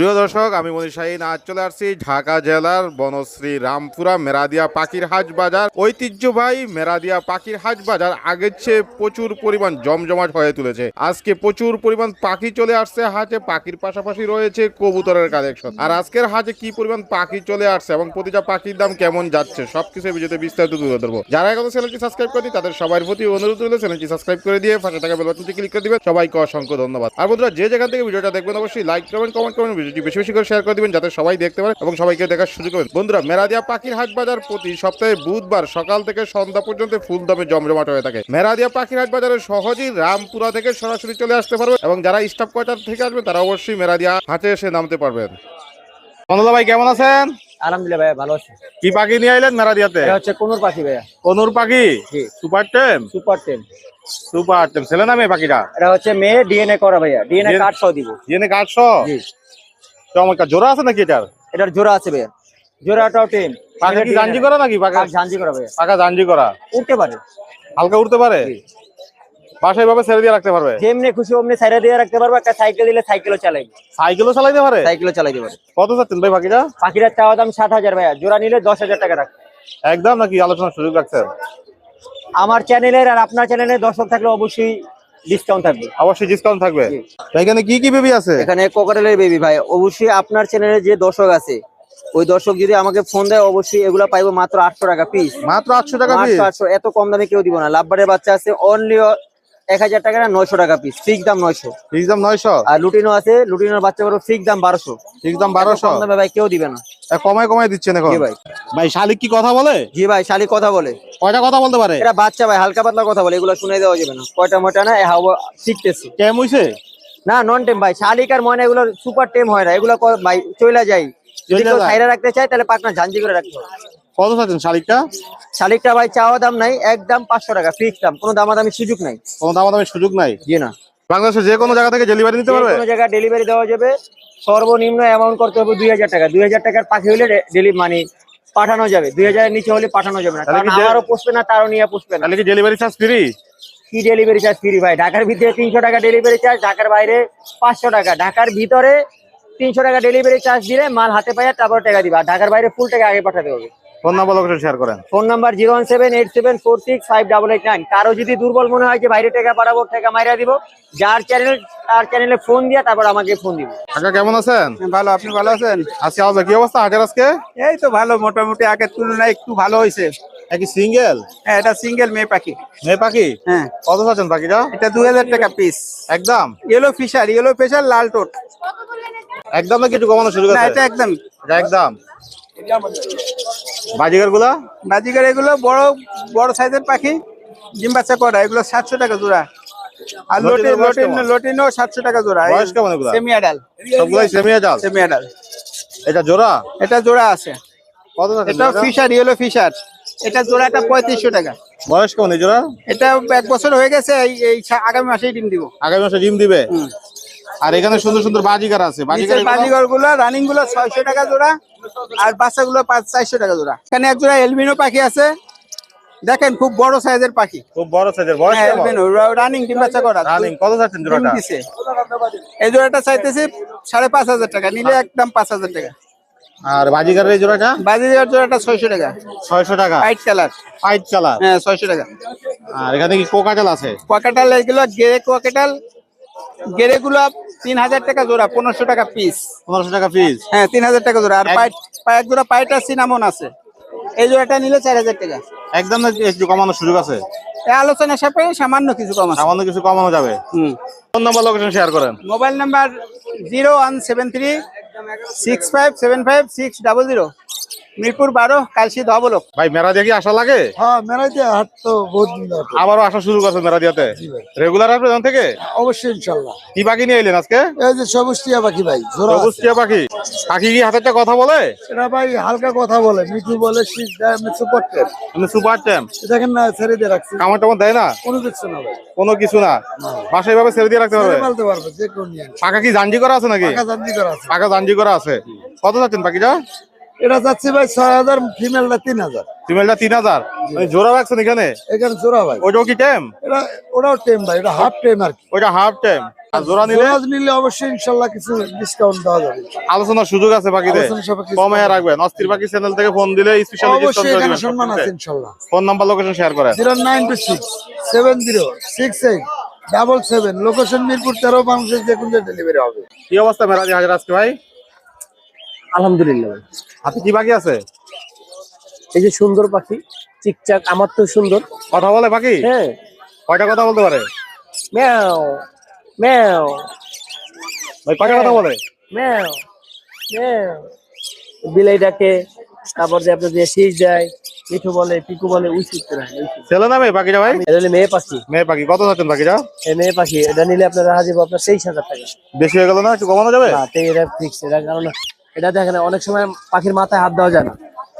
প্রিয় দর্শক, আমি মনীষ শাহিন। আজ চলে আসছি ঢাকা জেলার বনশ্রী রামপুরা মেরাদিয়া পাখির হাট বাজার। ঐতিহ্যবাহী মেরাদিয়া পাখির হাট বাজার আগের চেয়ে প্রচুর পরিমাণ জমজমাট হয়ে তুলেছে। আজকে প্রচুর পরিমাণ পাখি চলে আসছে হাটে, পাখির পাশাপাশি রয়েছে কবুতরের কালেকশন। আর আজকের হাটে কি পরিমাণ পাখি চলে আসছে এবং প্রতিটা পাখির দাম কেমন যাচ্ছে, সবকিছু ভিডিওতে বিস্তারিত তুলে ধরবো। যারা এখন চ্যানেলটি সাবস্ক্রাইব করেনি তাদের সবার প্রতি অনুরোধ রইল, চ্যানেলটি সাবস্ক্রাইব করে দিয়ে পাশে থাকা বেল বাটনটি ক্লিক করে দিবেন। সবাইকে অসংখ্য ধন্যবাদ। আর বন্ধুরা, যে যেখান থেকে ভিডিওটা দেখবেন, অবশ্যই লাইক করবেন কমেন্ট করবেন। ভিডিওটি বেশি বেশি করে শেয়ার করে দিবেন যাতে সবাই দেখতে পারে এবং সবাইকে দেখার সুযোগ করবেন বন্ধুরা মেরাদিয়া পাখির হাট বাজার প্রতি সপ্তাহে বুধবার সকাল থেকে সন্ধ্যা পর্যন্ত ফুল দামে জমজমাট হয়ে থাকে। মেরাদিয়া পাখির হাট বাজারে সহজেই রামপুরা থেকে সরাসরি চলে আসতে পারবে এবং যারা স্টাফ কোয়ার্টার থেকে আসবেন তারা অবশ্যই মেরাদিয়া হাটে এসে নামতে পারবেন। মনোদা ভাই কেমন আছেন? আলহামদুলিল্লাহ ভাইয়া ভালো আছে। কি পাখি নিয়ে আইলেন মেরাদিয়াতে? হচ্ছে কোনোর পাখি ভাইয়া। কনুর পাখি? Super tame super tame super টেম ছেলে নামে পাখিটা? এটা হচ্ছে মেয়ে ডিএনএ করা ভাইয়া। ডিএনএ কার্ড সহ দিব। জেনে কাটছো জি। চমৎকার। জোড়া আছে নাকি এটার? এটার জোড়া আছে ভাইয়া। জোড়াটাও টেন। পাখা কি জাঞ্জি করা নাকি? পাখা ঝাঞ্জি করা ভাইয়া। পাখা জাঞ্জি করা। উঠতে পারে। হালকা উঠতে পারে? বাসায় ভাবে ছেড়ে দিয়ে রাখতে পারবে? যেমনি খুশি অমনি সাইডে দিয়ে রাখতে পারব একটা সাইকেল দিলে সাইকেলও চালাই। সাইকেলও চালাইতে পারে? সাইকেলও চালাইতে পারে। কত চাচ্ছেন ভাই পাখিটা? পাখিটার চাওয়া দাম সাত হাজার ভাইয়া। জোড়া নিলে দশ হাজার টাকা রাখ একদম নাকি আলোচনার সুযোগ রাখছেন? আমার চ্যানেলের আর আপনার চ্যানেলের দর্শক থাকলে অবশ্যই ডিসকাউন্ট থাকবে। অবশ্যই ডিসকাউন্ট থাকবে। এখানে কি কি বেবি আছে? এখানে কোকাটেলের বেবি ভাই। অবশ্যই আপনার চ্যানেলে যে দর্শক আছে ওই দর্শক যদি আমাকে ফোন দেয় অবশ্যই এগুলা পাইবো মাত্র আটশো টাকা পিস মাত্র আটশো টাকা পিস আটশো এত কম দামে কেউ দিব না। লাভবারের বাচ্চা আছে অনলি এক হাজার টাকা না নয়শো টাকা পিস ফিক্স দাম নয়শো। ফিক্স দাম নয়শো? আর লুটিনো আছে লুটিনোর বাচ্চা ফিক্স দাম বারোশো। ফিক্স দাম বারোশো? দামে ভাই কেউ দিবে না। কমায় কমায় দিচ্ছেন এখন। জি ভাই। ভাই শালিক কি কথা বলে? জি ভাই শালি কথা বলে। কয়টা কথা বলতে পারে? এটা বাচ্চা ভাই হালকা পাতলা কথা বলে এগুলো শুনে দেওয়া যাবে না। কয়টা মোটা না হাওয়া শিখতেছি। কেম হইছে? না নন টেম ভাই শালিক আর ময়না এগুলো সুপার টেম হয় না এগুলো ভাই চলে যায় যদি চইলা কেউ। সাইরা রাখতে চায় তাহলে পাকনা ঝাঞ্জি করে রাখতে হবে। কত চাচ্ছেন শালিকটা? শালিকটা ভাই চাওয়া দাম নাই একদম পাঁচশো টাকা ফিক্স দাম। কোনো দামাদামি সুযোগ নাই। কোনো দামাদামের সুযোগ নাই? জি না। বাংলাদেশের যে কোনো জায়গা থেকে ডেলিভারি নিতে পারবে? কোনো জায়গায় ডেলিভারি দেওয়া যাবে। সর্বনিম্ন অ্যামাউন্ট করতে হবে দুই হাজার টাকা। দুই হাজার টাকার পাখি হলে ডেলি মানে পাঠানো যাবে। দুই হাজারের নিচে হলে পাঠানো যাবে না। কারণ আমারও পুষবে না তারও নিয়ে পুষবে না। তাহলে কি ডেলিভারি চার্জ ফ্রি কি ডেলিভারি চার্জ ফ্রি ভাই? ঢাকার ভিতরে তিনশো টাকা ডেলিভারি চার্জ ঢাকার বাইরে পাঁচশো টাকা। ঢাকার ভিতরে তিনশো টাকা ডেলিভারি চার্জ দিলে মাল হাতে পাইয়া তারপর টাকা দিবা। আর ঢাকার বাইরে ফুল টাকা আগে পাঠাতে হবে। ফোন নাম্বার লোকেশন শেয়ার করেন। Phone number zero one seven eight seven four six five double eight nine. কারও যদি দুর্বল মনে হয় যে বাইরে টাকা পাঠাবো টাকা মাইরা দিব যার চ্যানেল তার চ্যানেলে ফোন দিয়া তারপর আমাকে ফোন দিব। কাকা কেমন আছেন? ভালো আপনি ভালো আছেন? আজকে আমাদের কি অবস্থা হাটের আজকে? এই তো ভালো মোটামুটি আগের তুলনায় একটু ভালো হয়েছে। একই সিঙ্গেল হ্যাঁ এটা সিঙ্গেল মেয়ে পাখি। মেয়ে পাখি? হ্যাঁ। কত চাচ্ছেন পাখিটা? এটা দুই হাজার টাকা পিস একদম? ইয়েলো ফিশার ইয়েলো ফিশার লাল টোট। একদম নাকি একটু কমানো শুরু না করছে এটা একদম। একদম। বাজিগারগুলা বাজিকার এগুলো বড় বড় সাইজের পাখি ডিম বাচ্চা করা এগুলো সাতশো টাকা জোড়া। আর লটিনের লটিন লটিন সাতশো টাকা জোড়া। বয়স কেমন এগুলা? সেমি আডাল সবগুলাই সেমি জাল সেমি আডাল এটা জোড়া? এটা জোড়া আছে। কত এটা? Fischer yellow Fischer. এটা জোড়াটা পঁয়ত্রিশশো টাকা। বয়স কেমন এই জোড়া? এটা এক বছর হয়ে গেছে এই আগামী মাসেই ডিম দিব। আগামী মাসে ডিম দিবে। আর এখানে সুন্দর সুন্দর বাজিগার আছে। গুলো রানিংগুলো ছয়শো টাকা জোড়া আর বাচ্চা গুলো পাঁচ চারশো টাকা জোড়া। এখানে এক জোড়া এলবিনো পাখি আছে। দেখেন খুব বড় সাইজের পাখি। খুব বড় সাইজের বয়স হ্যাঁ এলবিনো রানিং ডিম বাচ্চা করা। রানিং কত চাচ্ছেন জোড়াটা? এই জোড়াটা চাইতেছি সাড়ে পাঁচ হাজার টাকা নিলে একদম পাঁচ হাজার টাকা। আর বাজিগারের এই জোড়াটা? বাজিগর জোড়াটা ছয়শো টাকা। ছয়শো টাকা। হোয়াইট কালার হোয়াইট কালার হ্যাঁ ছয়শো টাকা। আর এখানে কি কোকাটাল আছে? কোয়াকাটাল এগুলো গেরে কোয়াকাটাল গেরে গুলো তিন হাজার টাকা জোড়া পনেরোশো টাকা পিস পনেরোশো টাকা পিস হ্যাঁ তিন হাজার টাকা জোড়া। আর পাইট পায়ের জোড়া পাইটা সিনামন আছে। এই জোড়াটা নিলে চার হাজার টাকা। একদম একটু কমানোর সুযোগ আছে? এই আলোচনা সাপেক্ষে সামান্য কিছু কম আছে। সামান্য কিছু কমানো যাবে। হুম। ফোন নাম্বার লোকেশন শেয়ার করেন। Mobile number zero one seven three six five seven five six double zero. Mirpur বারো কালসি ধবলক ভাই মেরা দিয়ে কি আসা লাগে? হ্যাঁ মেলাইতে হাট তো বহুত দিন। আবারও আসা শুরু করছে মেরা দিয়াতে? রেগুলার আসবে এখান থেকে? অবশ্যই ইনশাল্লাহ। কি পাখি নিয়ে এলেন আজকে? এই যে সবুজ টিয়া পাখি ভাই সবুজ আছে। টিয়া পাখি। পাখি কি হাতেরটা কথা বলে? এটা ভাই হালকা কথা বলে মিঠু বলে শীত দেয় আমি সুপার টেপ আমি সুপার ট্যাম দেখেন না ছেড়ে দিয়ে রাখছি। কামড় টামড় দেয় না? কোনো কিছু না ভাই। কোনো কিছু না। বাসায় ভাবে ছেড়ে দিয়ে রাখতে পারবে? ফেলতে পারবে যে আসে। পাখা কি জাঞ্জি করা আছে নাকি? টাকা জানজি করা আছে। পাখা জাঞ্জি করা আছে। কত যাচ্ছেন পাখিটা? এটা যাচ্ছে ভাই ছয় হাজার ফিমেলটা তিন হাজার। ফিমেলটা তিন হাজার? মানে জোড়া রাখছেন এখানে? এখানে জোড়া ভাই। ওইটাও কি টেম এটা ওটাও টেম ভাই এটা হাফ টেম আর কি। ওইটা হাফ টেম জোড়া নিলে? নিলে অবশ্যই ইনশাল্লাহ কিছু ডিসকাউন্ট দেওয়া যাবে। আলোচনার সুযোগ আছে কমে রাখবেন। অস্থির পাখি চ্যানেল থেকে ফোন দিলে স্পেশাল অবশ্যই এখানে সম্মান আছে ইনশাল্লাহ। ফোন নাম্বার লোকেশন শেয়ার করেন। Double seven. লোকেশন মিরপুর তেরো মানুষের যে কোনো ডেলিভারি হবে। কি অবস্থা মেরাজি হাজার আজকে ভাই? আলহামদুলিল্লাহ। ভাই। হাতে কি পাখি আছে? এই যে সুন্দর পাখি চিকচাক আমার তো সুন্দর। কথা বলে পাখি? হ্যাঁ। কয়টা কথা বলতে পারে? ম্যাও ম্যাও। ভাই কয়টা কথা বলে? ম্যাও ম্যাও। বিলাই ডাকে তারপর যে আপনার যে শীষ দেয় মিঠু বলে পিকু বলে উই শিখতে হয় ছেলে না মেয়ে পাখিটা ভাই? এটা হলে মেয়ে পাখি। মেয়ে পাখি কত যাচ্ছেন পাখিটা? এই মেয়ে পাখি এটা নিলে আপনার রাখা যাবে আপনার তেইশ হাজার টাকা। বেশি হয়ে গেল না একটু কমানো যাবে? না এটা ফিক্স এটা কারণ এটা দেখেন অনেক সময় পাখির মাথায় হাত দেওয়া যায় না।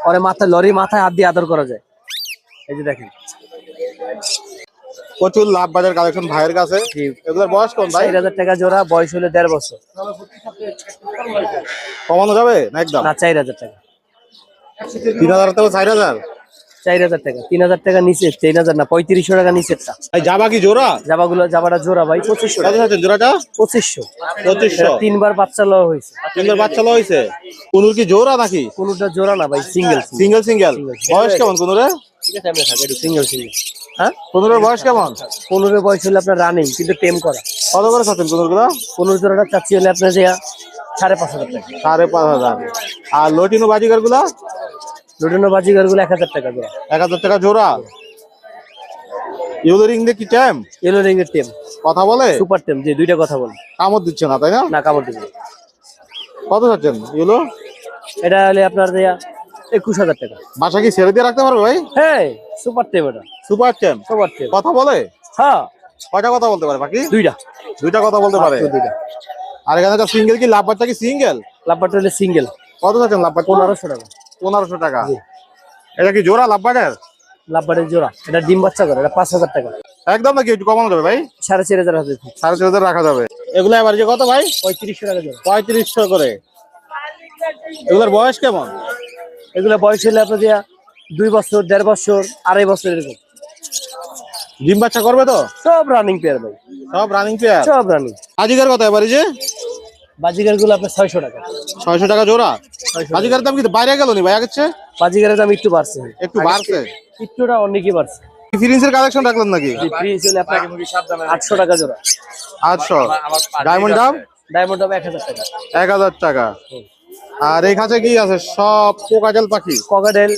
পরে মাথায় লরি মাথায় হাত দিয়ে আদর করা যায়। এই যে দেখেন। প্রচুর লাভ বাজার কালেকশন ভাইয়ের কাছে। এগুলোর বয়স কোন ভাই? হাজার টাকা জোড়া বয়স হলে দেড় বছর। কমানো যাবে না একদম? না চার হাজার টাকা। তিন হাজার থেকে চার হাজার টাকা তিন হাজার টাকা নিচে তিন হাজার না পঁয়ত্রিশশো টাকা নিচেরটা। ভাই যাবা কি জোড়া? জাবাগুলো জাবাটা জোড়া ভাই পঁচিশশো জোড়াটা? পঁচিশশো। পঁচিশশো। তিনবার বাচ্চা লওয়া হয়েছে। সুন্দর বাচ্চা লো হয়েছে? কুনুর কি জোড়া নাকি? কোনোটা জোড়া না ভাই সিঙ্গেল সিঙ্গেল সিঙ্গেল বয়স কেমন কুনুরে? ঠিক আছে আমি থাকি সিঙ্গেল সিঙ্গেল হ্যাঁ? বয়স কেমন? পনেরো বয়স হলে আপনার রানিং কিন্তু টেম করা। কত করে চাচ্ছেন কুনুরগুলো পনেরো জোড়াটা চাচ্ছি হলে আপনার যে সাড়ে পাঁচ হাজার টাকা। সাড়ে পাঁচ হাজার। আর লটিনো বাজিকারগুলা লুডেনো বাজিগারগুলো এক হাজার টাকা জোড়া এক হাজার টাকা জোড়া? ইউলো রিং দিয়ে কি টাইম এলো রিং এর টেম কথা বলে? সুপার টেম যে দুইটা কথা বল। কামড় দিচ্ছে না তাই না? না কামড় না। কত চাচ্ছেন ইউলো এটা হলে আপনার দেয়া একুশ হাজার টাকা। বাসা কি ছেড়ে দিয়ে রাখতে পারবে ভাই? হ্যাঁ সুপার টেম এটা। সুপার টেম সুপার টেম কথা বলে? হ্যাঁ। কয়টা কথা বলতে পারে বাকি? দুইটা। দুইটা কথা বলতে পারে। দুইটা। আর এখানে সিঙ্গেল কি লাভ বাচ্চা কি সিঙ্গেল লাভবারটা হলে সিঙ্গেল কত চাচ্ছেন লাভ বাচ্চা? পনেরোশো টাকা। পনেরোশো টাকা। এটা কি জোড়া লাভ বাজার লাভবারের জোড়া। এটা ডিম বাচ্চা করে এটা পাঁচ হাজার টাকা। একদম নাকি একটু কমানো যাবে ভাই? সাড়ে চার হাজার হাজার সাড়ে চার হাজার রাখা যাবে। এগুলো এবার যে কত ভাই? পঁয়ত্রিশশো টাকা জোড়া। পঁয়ত্রিশশো করে। এগুলোর বয়স কেমন? এগুলো বয়স হলে আপনার দেয়া দুই বছর দেড় বছর আড়াই বছর এরকম। ডিম বাচ্চা করবে তো? সব রানিং পেয়ার ভাই। সব রানিং পেয়ার সব রানিং আজিকার কথা এবারে যে? বাজিগারগুলো আপনার ছয়শো টাকা। ছয়শো টাকা জোড়া? আজিকার দাম কি বাইরে গেল নি ভাই চেয়ে? বাজিগারের দাম একটু বাড়ছে। একটু বাড়ছে? একটুটা অনেকই বাড়ছে। ফিরিন্সের কালেকশন রাখলেন নাকি? আটশো। টাকা জোড়া। আটশো। ডায়মন্ড দাম? ডায়মন্ড দাম এক হাজার টাকা। এক হাজার টাকা। আর এই খাঁচে কি আছে? সব পোকাজল পাখি? ককাডেল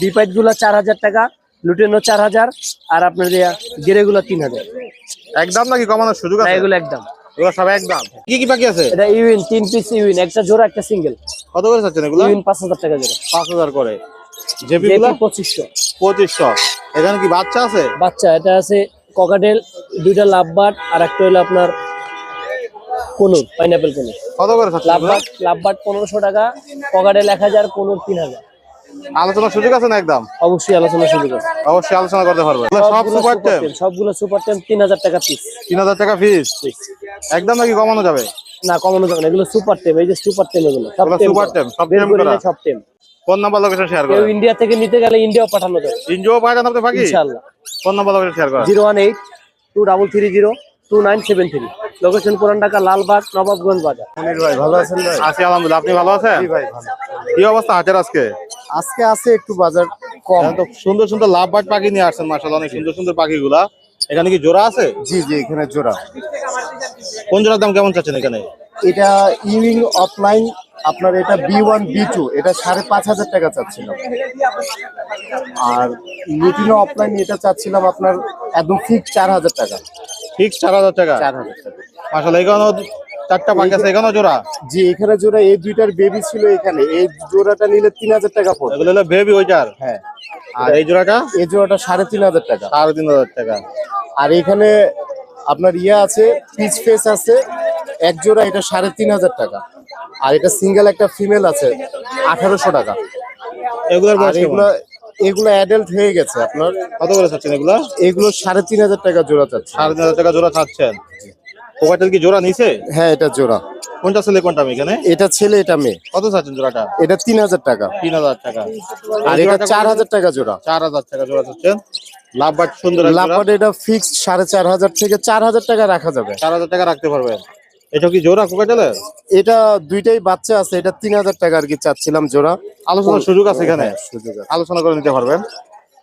বিপাইটগুলো চার হাজার টাকা লুটেনো চার হাজার আর আপনার গেরে গুলো তিন হাজার। একদম নাকি কমানোর সুযোগ আছে? এগুলো একদম। এগুলো সব একদম। কি কি পাখি আছে? এটা ইউইন তিন পিস ইউইন একটা জোড়া একটা সিঙ্গেল কত করে চাচ্ছেন এগুলো? ইউইন পাঁচ হাজার টাকা জোড়া। পাঁচ হাজার করে। জেপি গুলো? জেপি পঁচিশশো। পঁচিশশো। এখানে কি বাচ্চা আছে? বাচ্চা এটা আছে ককাডেল দুইটা লাভবাট আর একটা হলো আপনার কোনুর পাইনাপেল কোনুর। কত করে চাচ্ছেন? লাভবাট লাভবাট পনেরোশো টাকা ককাডেল এক হাজার কোনুর তিন হাজার। আলোচনার সুযোগ আছে না একদম? অবশ্যই আলোচনা শুরু করছে অবশ্যই আলোচনা করতে পারবে সব সবগুলো সুপার টেম সবগুলো সুপার টেম তিন হাজার টাকা পিস তিন হাজার টাকা ফিস একদম নাকি কমানো যাবে? না কমানো যাবে না। এগুলো সুপার টেম এই যে সুপার টেম এগুলো সব এগুলো টেম সব টেম করে। সব tame phone number location share করে? ইন্ডিয়া থেকে নিতে গেলে ইন্ডিয়াও পাঠানো যাবে। ইনজিও পাঠান আপনি পাখি ইনশাআল্লাহ। ফোন নাম্বার লোকেশন শেয়ার করে? Zero one eight two double three zero two nine seven three. Location Puran Dhaka Lalbagh Nawabganj বাজার। ভাই ভালো আছেন ভাই? আছি আলহামদুলিল্লাহ। আপনি ভালো আছেন? ভাই ভালো। কি অবস্থা হাটের আজকে? আজকে আছে একটু বাজার কম। সুন্দর সুন্দর লাভ বাট পাখি নিয়ে আসছেন মাসাল্লাহ অনেক সুন্দর সুন্দর পাখিগুলা। এখানে কি জোড়া আছে? জি জি এখানে জোড়া। কোন জোড়ার দাম কেমন চাচ্ছেন এখানে? এটা ইউইং অফলাইন আপনার এটা বি ওয়ান বি টু এটা সাড়ে পাঁচ হাজার টাকা চাচ্ছিলাম। আর লুটিনো অফলাইন এটা চাচ্ছিলাম আপনার একদম ফিক্স চার হাজার টাকা। ফিক্স চার হাজার টাকা? চার হাজার টাকা। আসলে এখানেও চারটা পাখি আছে এখানেও জোড়া? জি এখানে জোড়া এই দুইটার বেবি ছিল এখানে এই জোড়াটা নিলে তিন হাজার টাকা পড়বে। এগুলো হলো বেবি ওইটার? হ্যাঁ। আর এই জোড়াটা? এই জোড়াটা সাড়ে তিন হাজার টাকা। সাড়ে তিন হাজার টাকা। আর এখানে আপনার ইয়ে আছে পিচ ফেস আছে এক জোড়া এটা সাড়ে তিন হাজার টাকা। আর এটা সিঙ্গেল একটা ফিমেল আছে আঠারোশো টাকা। এগুলোর? এগুলো এগুলো অ্যাডাল্ট হয়ে গেছে আপনার। কত করে চাচ্ছেন এগুলো? এগুলো সাড়ে তিন হাজার টাকা জোড়া চাচ্ছে। সাড়ে তিন হাজার টাকা জোড়া চাচ্ছেন। পোকাটেল কি জোড়া নিছে? হ্যাঁ এটা জোড়া। কোনটা ছেলে কোনটা মেয়ে এখানে? এটা ছেলে এটা মেয়ে। কত চাচ্ছেন জোড়াটা? এটা তিন হাজার টাকা। তিন হাজার টাকা। আর এটা চার হাজার টাকা জোড়া। চার হাজার টাকা জোড়া চাচ্ছেন। লাভবাট সুন্দর লাভবাট এটা ফিক্সড সাড়ে চার হাজার থেকে চার হাজার টাকা রাখা যাবে। চার হাজার টাকা রাখতে পারবেন। এটা কি জোড়া কোকাটেলের এটা দুইটাই বাচ্চা আছে এটা তিন হাজার টাকা আর কি চাচ্ছিলাম জোড়া। আলোচনার সুযোগ আছে এখানে। হ্যাঁ, সুযোগ আলোচনা করে নিতে পারবেন।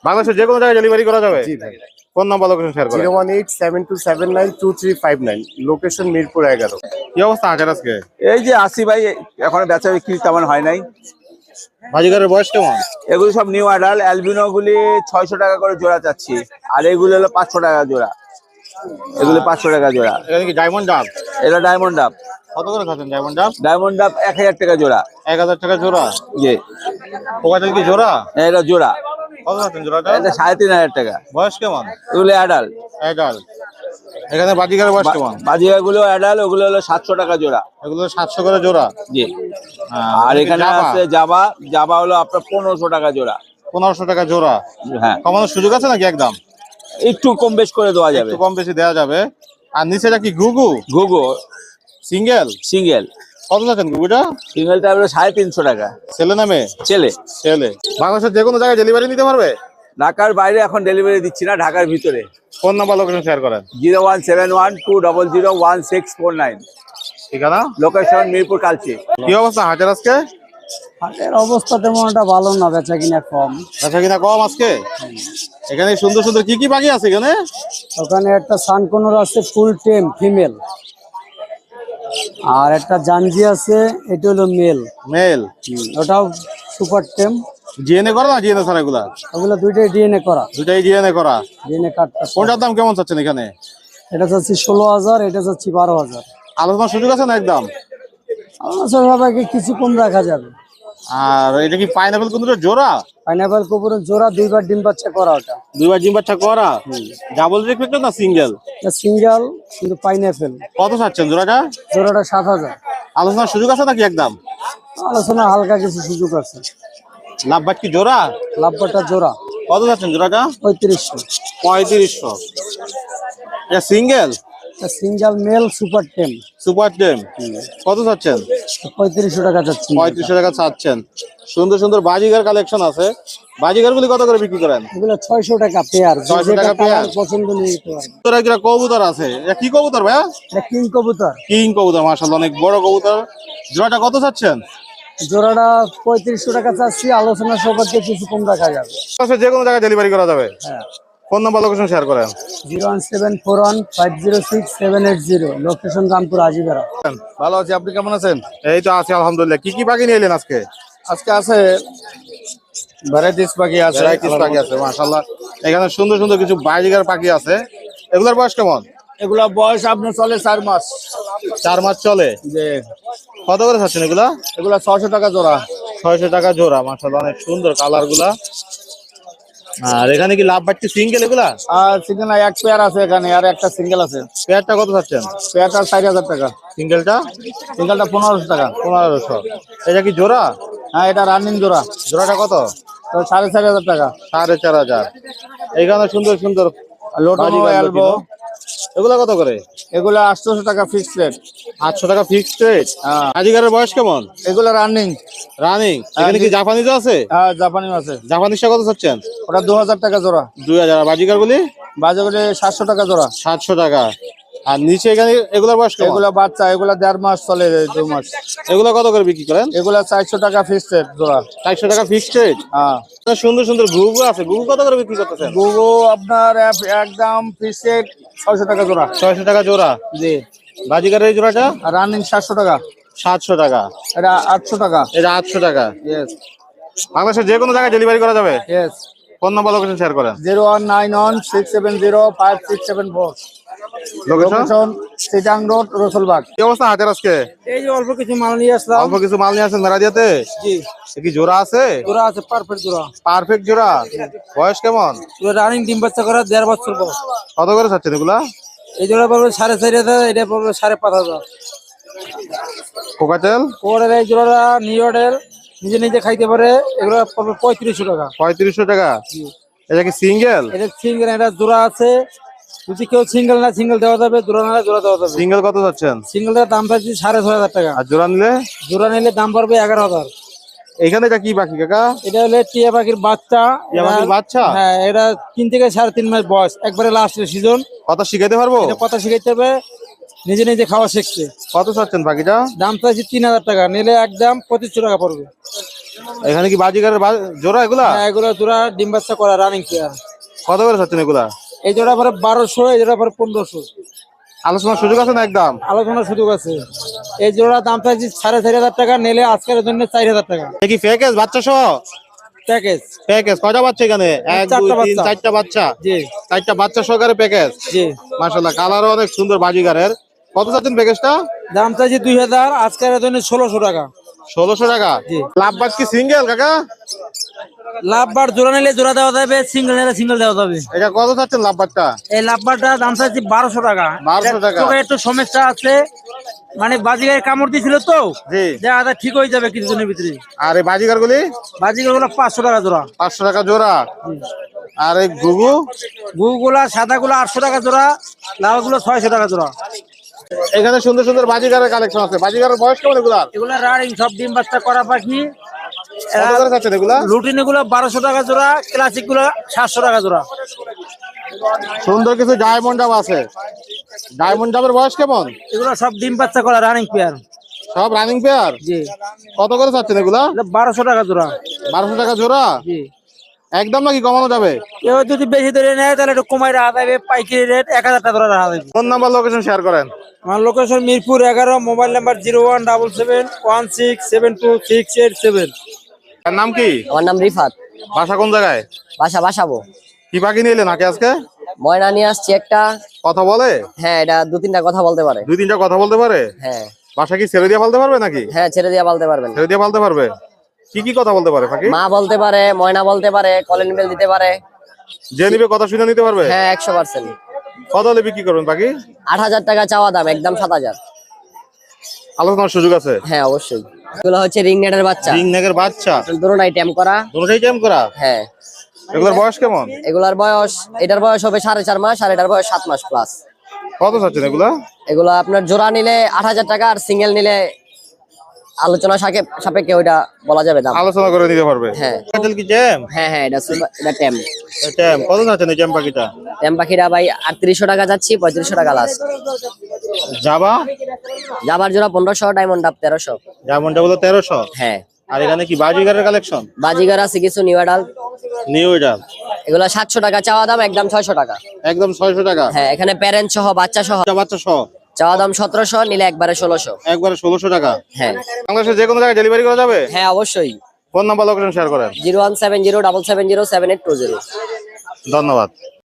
বাংলাদেশের যে কোনো জায়গায় ডেলিভারি করা যাবে। জি ভাই। ফোন নাম্বার লোকেশন শেয়ার করেন। Zero one eight seven two seven nine two three five nine location Mirpur এগারো। কি অবস্থা হাজার আজকে? এই যে আসি ভাই এখন বেচা বিক্রি তেমন হয় নাই। বাজিগারের বয়স কেমন? এগুলো সব নিউ আডাল অ্যালবিনো গুলি ছয়শো টাকা করে জোড়া চাচ্ছি আর এগুলো হলো পাঁচশো টাকা জোড়া। এগুলো পাঁচশো টাকা জোড়া। এখানে কি ডায়মন্ড ডাব? এটা ডায়মন্ড ডাব। কত করে খাচ্ছেন ডায়মন্ড ডাব? ডায়মন্ড ডাব এক হাজার টাকা জোড়া। এক হাজার টাকা জোড়া? জি। কোকাটেল কি জোড়া? এটা জোড়া। কত খাচ্ছেন জোড়াটা? এটা সাড়ে তিন হাজার টাকা। বয়স কেমন? এগুলো এখানে বয়স কেমন? গুলো অ্যাডাল ওগুলো হলো সাতশো টাকা জোড়া। এগুলো সাতশো করে জোড়া? জি। হ্যাঁ, আর এখানে আছে জাবা জাবা হলো আপনার পনেরোশো টাকা জোড়া। পনেরোশো টাকা জোড়া? হ্যাঁ। কমানোর সুযোগ আছে নাকি একদম? একটু কম বেশ করে দেওয়া যাবে। কম বেশি দেওয়া যাবে। আর নিচেটা কি ঘুঘু? ঘুঘু। সিঙ্গেল? সিঙ্গেল। কত যাচ্ছেন গুগুটা সিঙ্গেলটা হলো সাড়ে তিনশো টাকা। ছেলে নামে ছেলে। ছেলে। বাংলাদেশের যে কোনো জায়গায় ডেলিভারি নিতে পারবে? ঢাকার বাইরে এখন ডেলিভারি দিচ্ছি না ঢাকার ভিতরে। ফোন নাম্বার লোকেশন শেয়ার করেন। Zero one seven one two double zero one six four nine. ঠিকানা? লোকেশন মিরপুর কালচি। কি অবস্থা হাজার আজকে? হাটের অবস্থা তেমন একটা ভালো না বেচা কিনা কম। আচ্ছা কিনা কম আজকে? এখানে সুন্দর সুন্দর কি কি পাখি আছে এখানে? ওখানে একটা সানকোনর আছে ফুল টেম ফিমেল আর একটা জাঞ্জি আছে এটা হলো মেল। মেল? ওটাও সুপার টেম। জিএনএ করা না জিএনএ ছাড়া এগুলা? ওগুলা দুইটাই ডিএনএ করা। দুইটাই ডিএনএ করা? ডিএনএ কার্ডটা কোনটার দাম কেমন চাচ্ছেন এখানে? এটা চাচ্ছি ষোলো হাজার এটা চাচ্ছি বারো হাজার। আলোচনার সুযোগ আছে না একদম? আলোচনা সবাইকে কিছু কম রাখা যাবে। আর এটা কি পাইনাপেল কুন্দুরের জোড়া? পাইনাপেল কুকুরের জোড়া দুইবার ডিম বাচ্চা করা ওটা। দুইবার জিম বাচ্চা করা? ডাবল রিফ্লেক্টর না সিঙ্গেল সিঙ্গেল কিন্তু পাইনাপেল কত চাচ্ছেন জোড়াটা? জোড়াটা সাত হাজার। আলোচনার সুযোগ আছে নাকি একদম? আলোচনা হালকা কিছু সুযোগ আছে। লাভবাট কি জোড়া? লাভবাটা জোড়া। কত চাচ্ছেন জোড়াটা? পঁয়ত্রিশশো। পঁয়ত্রিশশো। এটা single single male super tame. Super tame কত চাচ্ছেন? পঁয়ত্রিশশো টাকা যাচ্ছে পঁয়ত্রিশশো টাকা চাচ্ছেন। সুন্দর সুন্দর বাজিগার কালেকশন আছে। বাজিগার গুলি কত করে বিক্রি করেন? এগুলো ছয়শো টাকা পেয়ার। 600 টাকা পেয়ার? পছন্দ নিয়ে তোর একটা কবুতর আছে। এটা কি কবুতর ভাইয়া? এটা কিং কবুতর। কিং কবুতর মার্শাল্লাহ অনেক বড় কবুতর। জোড়াটা কত চাচ্ছেন? জোড়াটা পঁয়ত্রিশশো টাকা চাচ্ছি। আলোচনা সবাইকে কিছু কম রাখা যাবে। আচ্ছা যে কোনো জায়গায় ডেলিভারি করা যাবে। হ্যাঁ। ফোন নাম্বার লোকেশন শেয়ার করেন। Zero one seven four one five zero six seven eight zero location Rampur আজিবেরা ভালো আছি আপনি কেমন আছেন? এই তো আছে আলহামদুলিল্লাহ। কি কি পাখি নিয়ে এলেন আজকে? আজকে আছে ভ্যারাইটিস পাখি আছে ভ্যারাইটিস পাখি আছে মাশাল্লাহ এখানে সুন্দর সুন্দর কিছু বাজিগার পাখি আছে। এগুলোর বয়স কেমন? এগুলা বয়স আপনার চলে চার মাস। চার মাস চলে? যে কত করে চাচ্ছেন এগুলা? এগুলা ছশো টাকা জোড়া। ছয়শো টাকা জোড়া মাশাল্লাহ অনেক সুন্দর কালারগুলা। আর এখানে কি লাভ বাড়তি সিঙ্গেল এগুলা? আর সিঙ্গেল না এক পেয়ার আছে এখানে আর একটা সিঙ্গেল আছে। পেয়ারটা কত চাচ্ছেন পেয়ারটা চার হাজার টাকা। সিঙ্গেলটা সিঙ্গেলটা পনেরোশো টাকা। পনেরোশো। এটা কি জোড়া? হ্যাঁ এটা রানিং জোড়া। জোড়াটা কত? সাড়ে চার হাজার টাকা। সাড়ে চার হাজার। এখানে সুন্দর সুন্দর অ্যালবো এগুলা কত করে? এগুলো আটশোশো টাকা ফিক্সড রেট আটশো টাকা ফিক্সড রেট আজিকারের বয়স কেমন? এগুলো রানিং রানিং এখানে কি জাপানিজ আছে? হ্যাঁ জাপানি আছে। জাপানিজটা কত চাচ্ছেন? ওটা দু হাজার টাকা জোড়া। দুই হাজার। বাজিকার গুলি বাজে সাতশো টাকা জোড়া। সাতশো টাকা। আর নিচে এখানে এগুলোর বয়স এগুলা বাচ্চা এগুলা দেড় মাস চলে দু মাস। এগুলো কত করে বিক্রি করেন? এগুলা চারশো টাকা ফিক্সড রেট জোড়া। চারশো টাকা ফিক্সড রেট হ্যাঁ। সুন্দর সুন্দর ঘুঘু আছে। ঘুঘু কত করে বিক্রি করতেছেন? গুগো আপনার এক- একদম ফিক্সড রেট ছয়শো টাকা জোড়া। ছয়শো টাকা জোড়া? জি। বাজিকারের জোড়াটা? আর রানিং সাতশো টাকা। সাতশো টাকা। এটা আটশো টাকা। এটা আটশো টাকা। ইয়েস বাংলাদেশের যে কোনো জায়গায় ডেলিভারি করা যাবে? Yes phone number location share করেন। Zero one nine one six seven zero five six seven four location? Location সিটাং road Rasulbagh. কি অবস্থা আজকে? এই যে অল্প কিছু মাল নিয়ে আসলাম। অল্প কিছু মাল নিয়ে আসেন মেরাদিয়াতে জি। কি জোড়া আছে? জোড়া আছে পারফেক্ট জোড়া। পারফেক্ট জোড়া। বয়স কেমন? রানিং ডিম বাচ্চা করা দেড় বছর কত করে চাচ্ছেন এগুলা? এই জোড়া পড়বে সাড়ে চারি হাজার এটা পড়বে সাড়ে পাঁচ হাজার। কোকাটেল? এই নিউডেল নিজে নিজে খাইতে পারে এগুলো পড়বে পঁয়ত্রিশশো টাকা। পঁয়ত্রিশশো টাকা। এটা কি সিঙ্গেল এটা সিঙ্গেল এটা জোড়া আছে যদি কেউ সিঙ্গেল না সিঙ্গেল দেওয়া যাবে জোড়া না জোড়া দেওয়া যাবে। সিঙ্গেল কত চাচ্ছেন সিঙ্গেলটার দাম পাচ্ছি সাড়ে ছয় হাজার টাকা। আর জোড়া নিলে? জোড়া নিলে দাম পড়বে এগারো হাজার। এখানে এটা কি পাখি কাকা? এটা হলো টিয়া পাখির বাচ্চা। টিয়া পাখির বাচ্চা? হ্যাঁ এটা তিন থেকে সাড়ে তিন মাস বয়স একবারে লাস্টের সিজন কথা শিখাইতে পারব? কথা শিখাইতে হবে নিজে নিজে খাওয়া শিখছে কত চাচ্ছেন পাখিটা? দাম চাইছি তিন হাজার টাকা নিলে একদম পঁচিশশো টাকা পড়বে। এখানে কি বাজিগারের বা- জোড়া এগুলা? হ্যাঁ, এগুলো জোড়া ডিম বাচ্চা করা রানিং পেয়ার কত করে চাচ্ছেন এগুলা? এই জোড়া পরে বারোশো এই জোড়া পরে পনেরোশো। আলোচনার সুযোগ আছে না একদম? আলোচনার সুযোগ আছে। এই জোড়া দাম চাইছি সাড়ে চারি হাজার টাকা নিলে আজকের জন্য চার হাজার টাকা। কি প্যাকেজ বাচ্চা সহ? প্যাকেজ প্যাকেজ কয়টা বাচ্চা এখানে? এক দুই চারটা তিন বাচ্চা। চারটা বাচ্চা? জি। চারটা বাচ্চা সহকারে প্যাকেজ জি। মাশাল্লাহ কালারও অনেক সুন্দর বাজিগারের। কত চাচ্ছেন প্যাকেজটা দাম চাইছি দুই হাজার আজকের জন্য ষোলোশো টাকা। ষোলোশো টাকা? জি। লাভবাজ কি সিঙ্গেল কাকা? লাভবার জোড়া নিলে জোড়া দেওয়া যাবে সিঙ্গেল নিলে সিঙ্গেল দেওয়া যাবে। এটা কত চাচ্ছেন লাভবাজটা এই লাভবারটা দাম চাইছি বারোশো টাকা। 1200 টাকা। একটু সমস্যা আছে। মানে বাজিগায় কামড় দিয়েছিল তো। যে আদা ঠিক হয়ে যাবে কিছুদিনের ভিতরে। আর এই বাজিগার গুলি বাজিগারগুলো পাঁচশো টাকা জোড়া। পাঁচশো টাকা জোড়া। আর এই গুগু গুগুলা সাদা গুলো আটশো টাকা জোড়া লালগুলো ছয়শো টাকা জোড়া। এখানে সুন্দর সুন্দর বাজিগারের কালেকশন আছে। বাজিগারের বয়স কেমন এগুলার এগুলা রানিং সব ডিম বাচ্চা করা পাখি। বারোশো টাকা জোড়া ক্লাসিকগুলো সাতশো টাকা জোড়া। সুন্দর কিছু ডায়মন্ড ডাব আছে। ডায়মন্ড ডাবের বয়স কেমন? এগুলো সব ডিম বাচ্চা করা রানিং পেয়ার সব রানিং পেয়ার জি। কত করে চাচ্ছেন এগুলা বারোশো টাকা জোড়া। বারোশো টাকা জোড়া? জি। একদম নাকি কমানো যাবে? কেউ যদি বেশি ধরে নেয় তাহলে একটু কমাই রাখা যাবে পাইকারি রেট এক হাজার টাকা করে রাখা যাবে। ফোন নাম্বার লোকেশন শেয়ার করেন। আমার লোকেশন মিরপুর এগারো mobile number zero one double seven one six seven two six eight seven তার নাম কি? আমার নাম রিফাত। বাসা কোন জায়গায়? বাসা বাসাবো। কি পাখি নিলে নাকি আজকে? ময়না নিয়ে আসছি একটা। কথা বলে? হ্যাঁ এটা দু তিনটা কথা বলতে পারে। দুই তিনটা কথা বলতে পারে? হ্যাঁ। বাসা কি ছেড়ে দিয়ে ফেলতে পারবে নাকি? হ্যাঁ ছেড়ে দিয়ে বলতে পারবেন। ছেড়ে দিয়ে ফেলতে পারবে? কি কি কথা বলতে পারে পাখি মা বলতে পারে ময়না বলতে পারে কলেন বেল দিতে পারে। যে নিবে কথা শুনে নিতে পারবে? হ্যাঁ একশো পার্সেন্ট। কত হলে বিক্রি করবেন পাখি আট হাজার টাকা চাওয়া দাম একদম সাত হাজার। আলোচনার সুযোগ আছে? হ্যাঁ অবশ্যই। এগুলো হচ্ছে রিং নেটের বাচ্চা। রিং নেকের বাচ্চা? দুটোটাই ট্যাম করা। দুটোই টাইম করা? হ্যাঁ। এগুলোর বয়স কেমন? এগুলার বয়স এটার বয়স হবে সাড়ে চার মাস আর এটার বয়স সাত মাস প্লাস কত চাচ্ছেন এগুলা? এগুলো আপনার জোড়া নিলে আট হাজার টাকা আর সিঙ্গেল নিলে আলোচনা সাপে- সাপেক্ষে ওইটা বলা যাবে দাম। আলোচনা করে নিতে পারবে। হ্যাঁ। কি জ্যাম হ্যাঁ হ্যাঁ এটা সুপার এটা ট্যাম জ্যাম কত এই জ্যাম পাখিটা? ট্যাম পাখিরা ভাই আটত্রিশশো টাকা যাচ্ছি পঁয়ত্রিশশো টাকা লাস্ট যাবা? যাবার জোড়া পনেরোশো ডায়মন্ড ডাব তেরোশো। যেমনটা বলো তেরোশো? হ্যাঁ। আর এখানে কি বাজিগারের কালেকশন বাজিগার আছে কিছু নিউ ডাল নিউ এটা এগুলো সাতশো টাকা চাওয়া দাম একদম ছয়শো টাকা। একদম ছয়শো টাকা? হ্যাঁ এখানে প্যারেন্ট সহ বাচ্চা সহ। বাচ্চা সহ? চাওয়া দাম সতেরোশো নিলে একবারে ষোলোশো। একবারে ষোলোশো টাকা? হ্যাঁ। বাংলাদেশের যে কোনো জায়গায় ডেলিভারি করা যাবে? হ্যাঁ অবশ্যই। ফোন নাম্বার লোকেশন শেয়ার করেন। Zero one seven zero double seven zero seven eight two zero. ধন্যবাদ।